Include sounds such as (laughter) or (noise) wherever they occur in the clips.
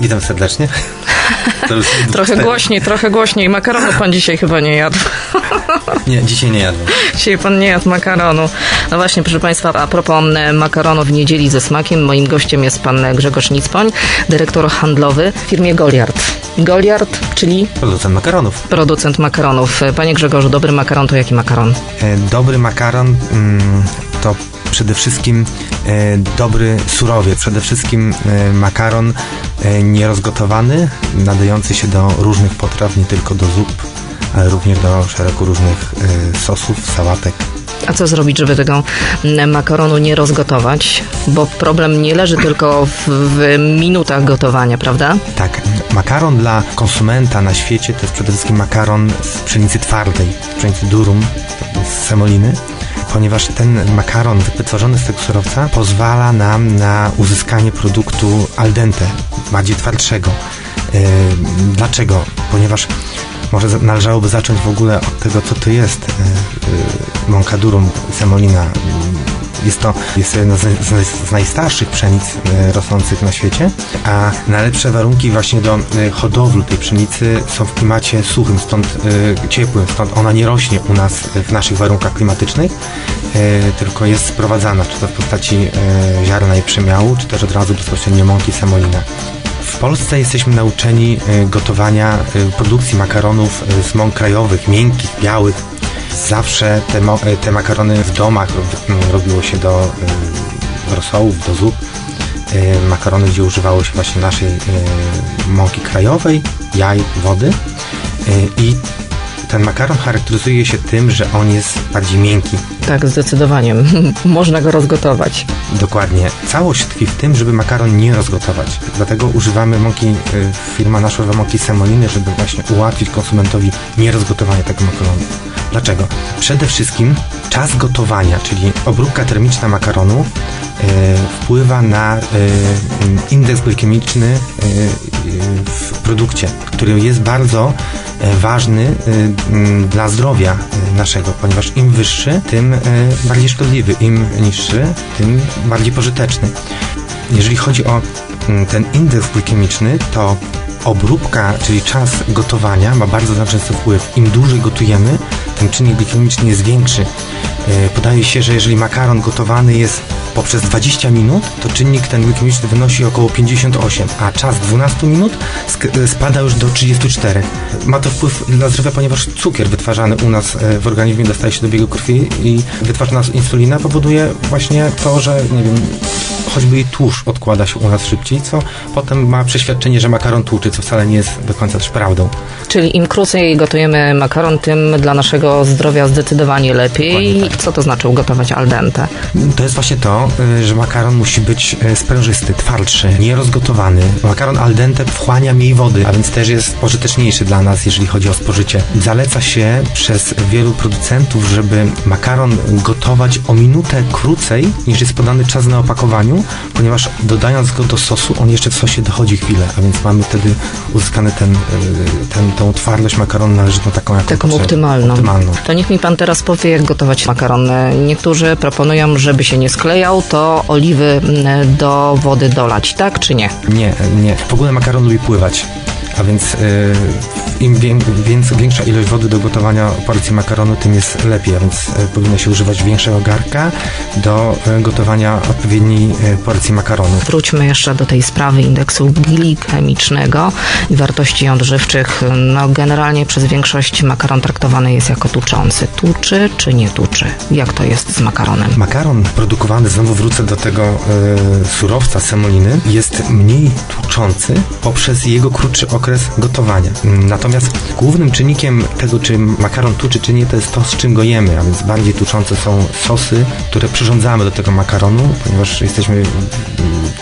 Witam serdecznie. (laughs) Trochę głośniej, trochę głośniej. Makaronu pan dzisiaj chyba nie jadł. Nie, dzisiaj nie jadłem. (laughs) Dzisiaj pan nie jadł makaronu. No właśnie, proszę Państwa, a propos e, makaronu w niedzieli ze smakiem, moim gościem jest pan Grzegorz Nicpoń, dyrektor handlowy w firmie Goliard. Goliard, czyli Producent makaronów. producent makaronów. Panie Grzegorzu, dobry makaron to jaki makaron? E, Dobry makaron mm, to przede wszystkim e, dobry surowiec. Przede wszystkim e, makaron e, nierozgotowany, nadający się do różnych potraw, nie tylko do zup, ale również do szeregu różnych sosów, sałatek. A co zrobić, żeby tego makaronu nie rozgotować? Bo problem nie leży tylko w, w minutach gotowania, prawda? Tak, makaron dla konsumenta na świecie to jest przede wszystkim makaron z pszenicy twardej, z pszenicy durum, z semoliny, ponieważ ten makaron wytworzony z tego surowca pozwala nam na uzyskanie produktu al dente, bardziej twardszego. Yy, Dlaczego? Ponieważ może należałoby zacząć w ogóle od tego, co to jest yy, yy, mąka durum, semolina. Jest to jest jedna z, z, z najstarszych pszenic e, rosnących na świecie, a najlepsze warunki właśnie do e, hodowli tej pszenicy są w klimacie suchym, stąd e, ciepłym, stąd ona nie rośnie u nas w naszych warunkach klimatycznych, tylko jest sprowadzana, czy to w postaci ziarna i przemiału, czy też od razu bezpośrednio mąki semolina. W Polsce jesteśmy nauczeni gotowania, produkcji makaronów z mąk krajowych, miękkich, białych. Zawsze te, e, te makarony w domach rob- m, robiło się do e, rosołów, do zup. E, Makarony, gdzie używało się właśnie naszej mąki krajowej, jaj, wody. I ten makaron charakteryzuje się tym, że on jest bardziej miękki, Tak, zdecydowanie. (laughs) Można go rozgotować. Dokładnie. Całość tkwi w tym, żeby makaron nie rozgotować. Dlatego używamy mąki, y, firma nasza używa mąki semoliny, żeby właśnie ułatwić konsumentowi nierozgotowanie tego makaronu. Dlaczego? Przede wszystkim czas gotowania, czyli obróbka termiczna makaronu y, wpływa na y, indeks glikemiczny w produkcie, który jest bardzo e, ważny dla zdrowia naszego, ponieważ im wyższy, tym y, bardziej szkodliwy, im niższy, tym bardziej pożyteczny. Jeżeli chodzi o mm, ten indeks glikemiczny, to obróbka, czyli czas gotowania ma bardzo znaczący wpływ. Im dłużej gotujemy, ten czynnik glikemiczny jest większy. E, Podaje się, że jeżeli makaron gotowany jest poprzez 20 minut, to czynnik ten glikemiczny wynosi około 58, a czas 12 minut e, spada już do 34. Ma to wpływ dla zdrowia, ponieważ cukier wytwarzany u nas e, w organizmie dostaje się do biegu krwi i wytwarzana insulina powoduje właśnie to, że nie wiem, choćby i tłuszcz odkłada się u nas szybciej, co potem ma przeświadczenie, że makaron tłuczy, co wcale nie jest do końca też prawdą. Czyli im krócej gotujemy makaron, tym dla naszego zdrowia zdecydowanie lepiej. Dokładnie Co to znaczy ugotować al dente? To jest właśnie to, y, że makaron musi być y, sprężysty, twardszy, nierozgotowany. Makaron al dente wchłania mniej wody, a więc też jest pożyteczniejszy dla nas, jeżeli chodzi o spożycie. Zaleca się przez wielu producentów, żeby makaron gotować o minutę krócej niż jest podany czas na opakowaniu, ponieważ dodając go do sosu, on jeszcze w sosie dochodzi chwilę, a więc mamy wtedy uzyskany ten, y, ten, tą twardość makaronu należytną taką, jaką Taką optymalną. optymalną. To niech mi pan teraz powie, jak gotować makaron. Niektórzy proponują, żeby się nie sklejał, to oliwy mm, do wody dolać, tak czy nie? Nie, nie. W ogóle makaron lubi pływać. A więc y, im wię, więc, większa ilość wody do gotowania porcji makaronu, tym jest lepiej. Więc y, powinno się używać większego garka do y, gotowania odpowiedniej y, porcji makaronu. Wróćmy jeszcze do tej sprawy indeksu glikemicznego i wartości odżywczych. No, generalnie przez większość makaron traktowany jest jako tuczący. Tuczy czy nie tuczy? Jak to jest z makaronem? Makaron produkowany, znowu wrócę do tego y, surowca semoliny, jest mniej tłuczący poprzez jego krótszy okres gotowania. Mm, Natomiast głównym czynnikiem tego, czy makaron tuczy, czy nie, to jest to, z czym go jemy, a więc bardziej tuczące są sosy, które przyrządzamy do tego makaronu, ponieważ jesteśmy mm,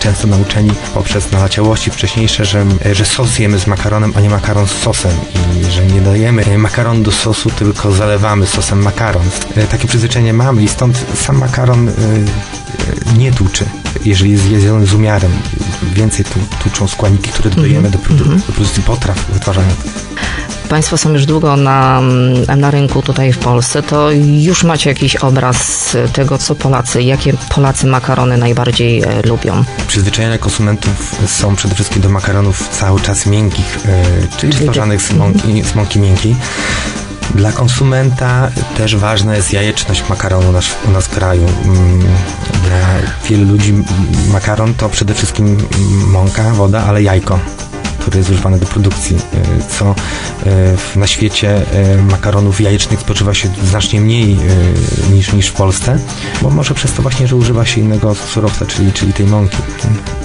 często nauczeni poprzez naleciałości wcześniejsze, że, że sos jemy z makaronem, a nie makaron z sosem i że nie dajemy makaron do sosu, tylko zalewamy sosem makaron. E, Takie przyzwyczajenie mamy i stąd sam makaron e, e, nie tuczy, jeżeli jest jedzony z umiarem. Więcej tu, tuczą składniki, które dodajemy do, produ- do produkcji potraw wytwarzanych. Państwo są już długo na, na rynku tutaj w Polsce, to już macie jakiś obraz tego, co Polacy, jakie Polacy makarony najbardziej e, lubią. Przyzwyczajenia konsumentów są przede wszystkim do makaronów cały czas miękkich, e, czyli, Czyli stworzonych z mąki, z mąki miękkiej. Dla konsumenta też ważna jest jajeczność makaronu nasz, u nas w kraju. Mm, Dla wielu ludzi makaron to przede wszystkim mąka, woda, ale jajko, które jest używane do produkcji, e, co e, na świecie e, makaronów jajecznych spożywa się znacznie mniej niż, niż w Polsce, bo może przez to właśnie, że używa się innego surowca, czyli, czyli tej mąki.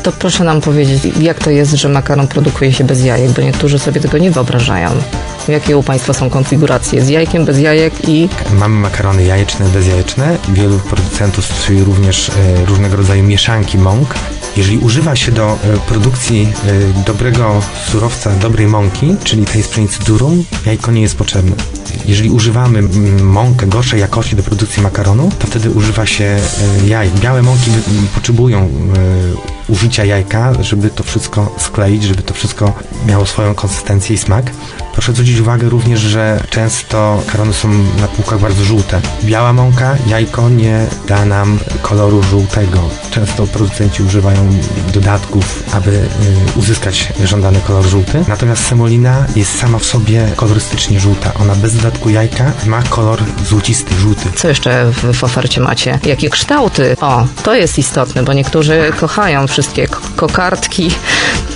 To proszę nam powiedzieć, jak to jest, że makaron produkuje się bez jajek, bo niektórzy sobie tego nie wyobrażają. Jakie u Państwa są konfiguracje? Z jajkiem, bez jajek i Mamy makarony jajeczne, bezjajeczne. Wielu producentów stosuje również różnego rodzaju mieszanki mąk. Jeżeli używa się do e, produkcji e, dobrego surowca, dobrej mąki, czyli tej z pszenicy durum, jajko nie jest potrzebne. Jeżeli używamy mm, mąkę gorszej jakości do produkcji makaronu, to wtedy używa się e, jaj. Białe mąki mm, potrzebują użycia jajka, żeby to wszystko skleić, żeby to wszystko miało swoją konsystencję i smak. Proszę zwrócić uwagę również, że często makarony są na półkach bardzo żółte. Biała mąka, jajko nie da nam koloru żółtego. Często producenci używają dodatków, aby y, uzyskać żądany kolor żółty. Natomiast semolina jest sama w sobie kolorystycznie żółta. Ona bez dodatku jajka ma kolor złocisty, żółty. co jeszcze w, ofercie macie? Jakie kształty? O, to jest istotne, bo niektórzy kochają wszystkie kokardki,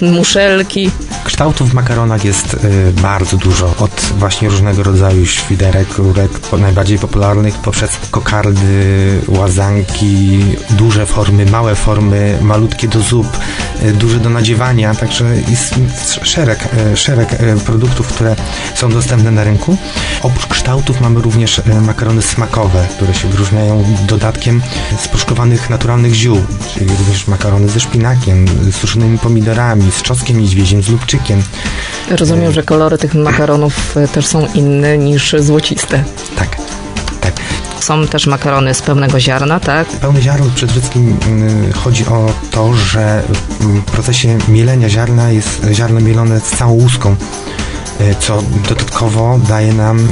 muszelki. Kształtów w makaronach jest y, bardzo dużo. Od właśnie różnego rodzaju świderek, rurek, po, najbardziej popularnych, poprzez kokardy, łazanki, duże formy, małe formy, malutkie do zup, y, duże do nadziewania. Także jest szereg, y, szereg y, produktów, które są dostępne na rynku. Oprócz kształtów mamy również y, makarony smakowe, które się wyróżniają dodatkiem sproszkowanych naturalnych ziół, czyli również makarony ze szpinakiem, z suszonymi pomidorami, z czosnkiem niedźwiedzim, z lubczykiem. Rozumiem, że kolory tych makaronów e, też są inne niż złociste. Tak, tak. Są też makarony z pełnego ziarna, tak? Pełny ziarno przede wszystkim y, chodzi o to, że w procesie mielenia ziarna jest ziarno mielone z całą łuską, y, co dodatkowo daje nam y,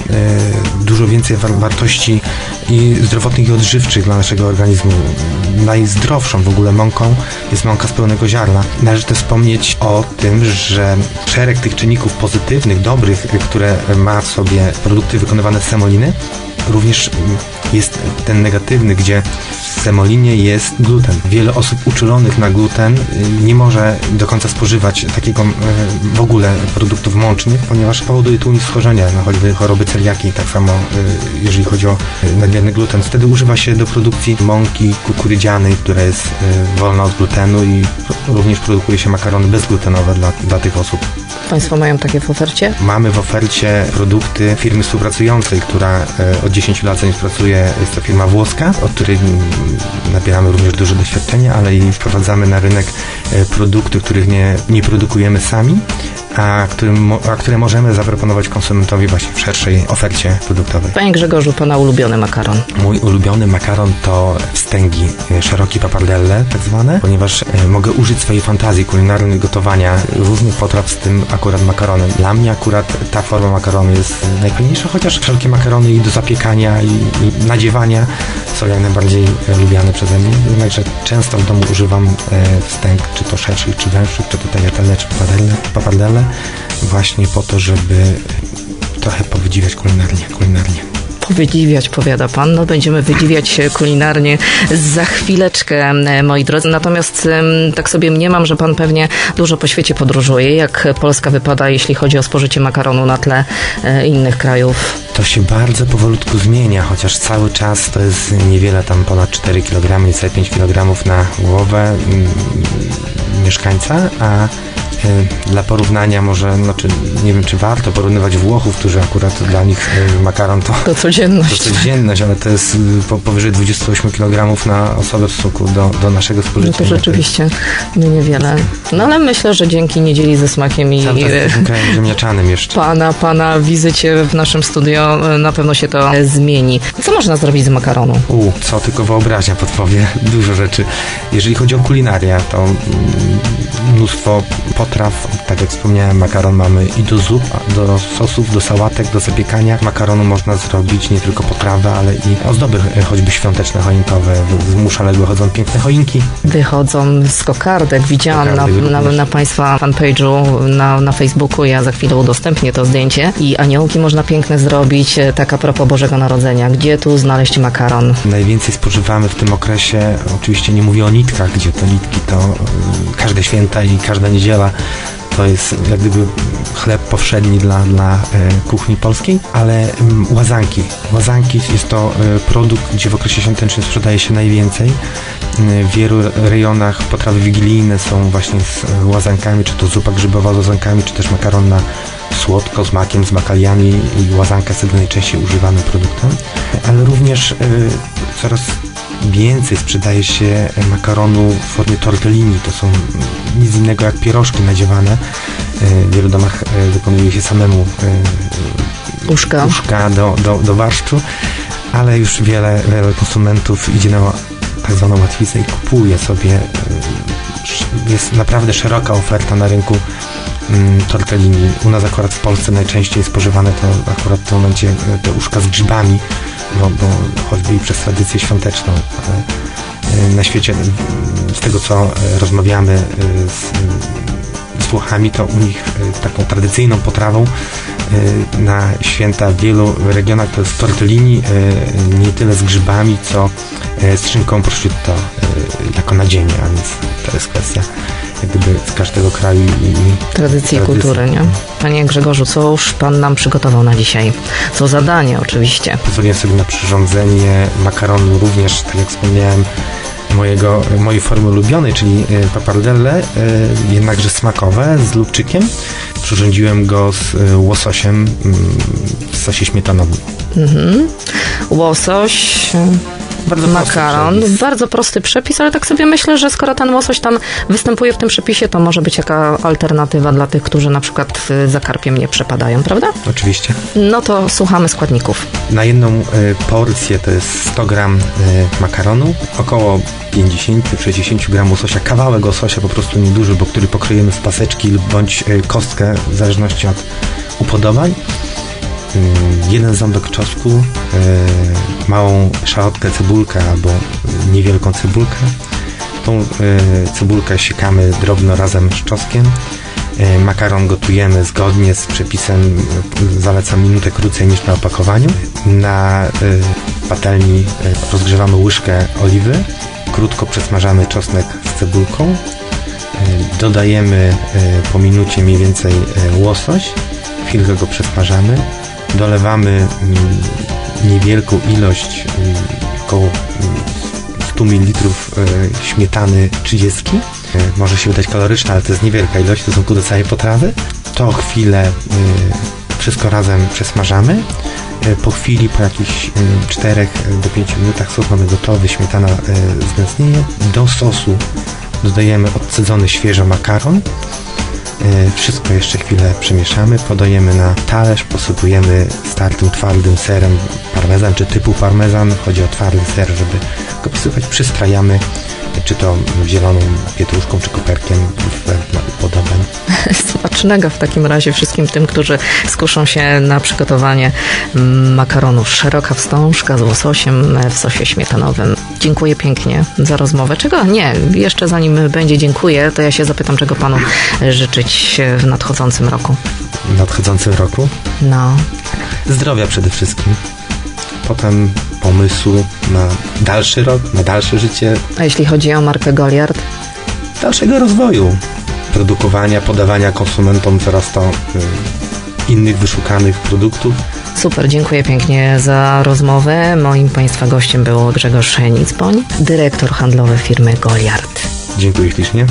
dużo więcej war- wartości i zdrowotnych i odżywczych dla naszego organizmu. Najzdrowszą w ogóle mąką jest mąka z pełnego ziarna. Należy też wspomnieć o tym, że szereg tych czynników pozytywnych, dobrych, które ma w sobie produkty wykonywane z semoliny, również jest ten negatywny, gdzie w semolinie jest gluten. Wiele osób uczulonych na gluten y, nie może do końca spożywać takiego y, w ogóle produktów mącznych, ponieważ powoduje tu schorzenia, no choćby choroby celiaki, tak samo y, jeżeli chodzi o nadmierny gluten. Wtedy używa się do produkcji mąki kukurydzianej, która jest wolna od glutenu i również produkuje się makarony bezglutenowe dla, dla tych osób. Państwo mają takie w ofercie? Mamy w ofercie produkty firmy współpracującej, która e, od 10 lat z nami pracuje. Jest to firma włoska, od której nabieramy również duże doświadczenie, ale i wprowadzamy na rynek e, produkty, których nie, nie produkujemy sami, a, którym, a które możemy zaproponować konsumentowi właśnie w szerszej ofercie produktowej. Panie Grzegorzu, Pana ulubiony makaron. Mój ulubiony makaron to wstęgi, e, szerokie papardelle tak zwane, ponieważ e, mogę użyć swojej fantazji kulinarnej gotowania różnych potraw z tym akurat makaronem. Dla mnie akurat ta forma makaronu jest najfajniejsza, chociaż wszelkie makarony i do zapiekania i, i nadziewania są jak najbardziej e, lubiane przeze mnie. Jednakże często w domu używam e, wstęg, czy to szerszych, czy węższych, czy to tagliatelle, czy papardelle właśnie po to, żeby trochę powydziwiać kulinarnie. kulinarnie. Powydziwiać, powiada pan. No, będziemy wydziwiać się kulinarnie za chwileczkę, e, moi drodzy. Natomiast tak sobie mniemam, że pan pewnie dużo po świecie podróżuje. Jak Polska wypada, jeśli chodzi o spożycie makaronu na tle e, innych krajów? To się bardzo powolutku zmienia, chociaż cały czas to jest niewiele, tam ponad 4 kg, niecałe 5 kg na głowę mm, mieszkańca, a dla porównania może, no, czy, nie wiem czy warto porównywać Włochów, którzy akurat dla nich y, makaron to To to codzienność. codzienność, ale to jest po, powyżej 28 kg na osobę w stosunku do, do naszego No spożycia. to rzeczywiście nie niewiele. No ale myślę, że dzięki niedzieli ze smakiem i e, krajem ziemniaczanym jeszcze. pana, pana wizycie w naszym studio e, na pewno się to e, zmieni. Co można zrobić z makaronu? U, co tylko wyobraźnia podpowie, (laughs) dużo rzeczy. Jeżeli chodzi o kulinarię, to mm, mnóstwo potraw. Tak jak wspomniałem, makaron mamy i do zup, do sosów, do sałatek, do zapiekania. Makaronu można zrobić nie tylko potrawę, ale i ozdoby e, choćby świąteczne, choinkowe. Z muszaległe chodzą piękne choinki. Wychodzą z kokardek. Widziałam na, na, również. na Państwa fanpage'u na, na Facebooku. Ja za chwilę udostępnię to zdjęcie. I aniołki można piękne zrobić. E, Tak a propos Bożego Narodzenia. Gdzie tu znaleźć makaron? Najwięcej spożywamy w tym okresie, oczywiście nie mówię o nitkach, gdzie te nitki to y, każde święta i każda niedziela to jest jak gdyby chleb powszedni dla, dla y, kuchni polskiej, ale mm, łazanki. Łazanki jest to y, produkt, gdzie w okresie świątecznym sprzedaje się najwięcej. Y, W wielu rejonach potrawy wigilijne są właśnie z y, łazankami, czy to zupa grzybowa z łazankami, czy też makaron na słodko, z makiem, z bakaliami i łazanka jest najczęściej używanym produktem, ale również coraz więcej sprzedaje się makaronu w formie tortellini. To są nic innego jak pierożki nadziewane. Y, W wielu domach y, wykonuje się samemu y, Uszka. uszka do, do, do barszczu, ale już wiele, wiele konsumentów idzie na tak zwaną łatwicę i kupuje sobie. Jest naprawdę szeroka oferta na rynku tortellini. U nas akurat w Polsce najczęściej spożywane to akurat w tym momencie y, te uszka z grzybami, bo, bo choćby i przez tradycję świąteczną. y, Na świecie, z tego co y, rozmawiamy z z Włochami, to u nich taką tradycyjną potrawą na święta w wielu regionach to jest tortellini, nie tyle z grzybami, co z szynką prosciutto jako nadzienie, a więc to jest kwestia jak gdyby z każdego kraju i, i Tradycji i kultury, nie? Panie Grzegorzu, co już Pan nam przygotował na dzisiaj? Co zadanie oczywiście. pozwoliłem sobie na przyrządzenie makaronu również, tak jak wspomniałem, mojego, mojej formy ulubionej, czyli y, papardelle, y, jednakże smakowe z lubczykiem. Przyrządziłem go z y, łososiem mm, w sosie śmietanowym. Mhm. Łosoś, Bardzo makaron. przepis. Bardzo prosty przepis, ale tak sobie myślę, że skoro ten łosoś tam występuje w tym przepisie, to może być jaka alternatywa dla tych, którzy na przykład y, za karpiem nie przepadają, prawda? Oczywiście. No to słuchamy składników. Na jedną y, porcję to jest 100 gram y, makaronu, około 50-60 gram łososia, kawałek łososia po prostu nieduży, bo który pokryjemy w paseczki lub bądź y, kostkę w zależności od upodobań. Y, jeden ząbek czosnku, y, małą szalotkę, cebulkę albo niewielką cebulkę. Tą y, cebulkę siekamy drobno razem z czosnkiem. Makaron gotujemy zgodnie z przepisem, zalecam minutę krócej niż na opakowaniu. Na patelni rozgrzewamy łyżkę oliwy, krótko przesmażamy czosnek z cebulką, dodajemy po minucie mniej więcej łosoś, chwilkę go przesmażamy, dolewamy mm, niewielką ilość, y, około mm, 100 ml y, śmietany 30. Y, Może się wydać kaloryczna, ale to jest niewielka ilość w stosunku do całej potrawy. To chwilę y, wszystko razem przesmażamy. Po chwili, po jakichś y, 4 do 5 minutach sos mamy gotowy, śmietana zgęstnieje. Do sosu dodajemy odcedzony świeżo makaron. Y, Wszystko jeszcze chwilę przemieszamy, podajemy na talerz, posypujemy startym twardym serem parmezan, czy typu parmezan. Chodzi o twardy ser, żeby go posypać. Przystrajamy, czy to zieloną pietruszką, czy koperkiem upodobań. (laughs) Smacznego w takim razie wszystkim tym, którzy skuszą się na przygotowanie mm, makaronu. Szeroka wstążka z łososiem w sosie śmietanowym. Dziękuję pięknie za rozmowę. Czego? Nie, jeszcze zanim będzie dziękuję, to ja się zapytam, czego panu życzyć w nadchodzącym roku. W nadchodzącym roku No, zdrowia przede wszystkim. Potem pomysłu na dalszy rok, na dalsze życie, a jeśli chodzi o markę Goliard? dalszego rozwoju, produkowania, podawania konsumentom coraz to y, innych wyszukanych produktów. Super, dziękuję pięknie za rozmowę. Moim Państwa gościem był Grzegorz Nicpoń, dyrektor handlowy firmy Goliard. Dziękuję ślicznie.